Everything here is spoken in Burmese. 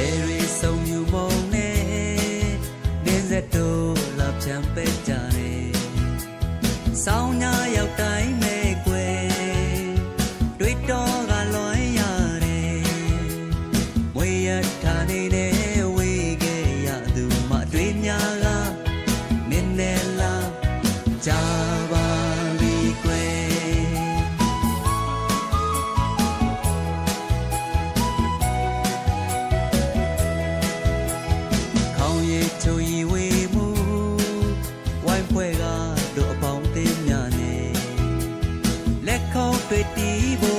ကျေရီဆုံးယူမုံနဲ့နင်းစက်တို့လာချမ်းပဲကြတယ်ဆောင်းညာရောက်တိုင်းမဲ့ကွယ်တွေ့တော့ကလွန်ရတယ်မွေရထားနေတဲ့ ချိုရီဝေမူဝိုင်းပွဲကတို့အပေါင်းအသင်းများနဲ့လက်ခေါ်တွေ့တီး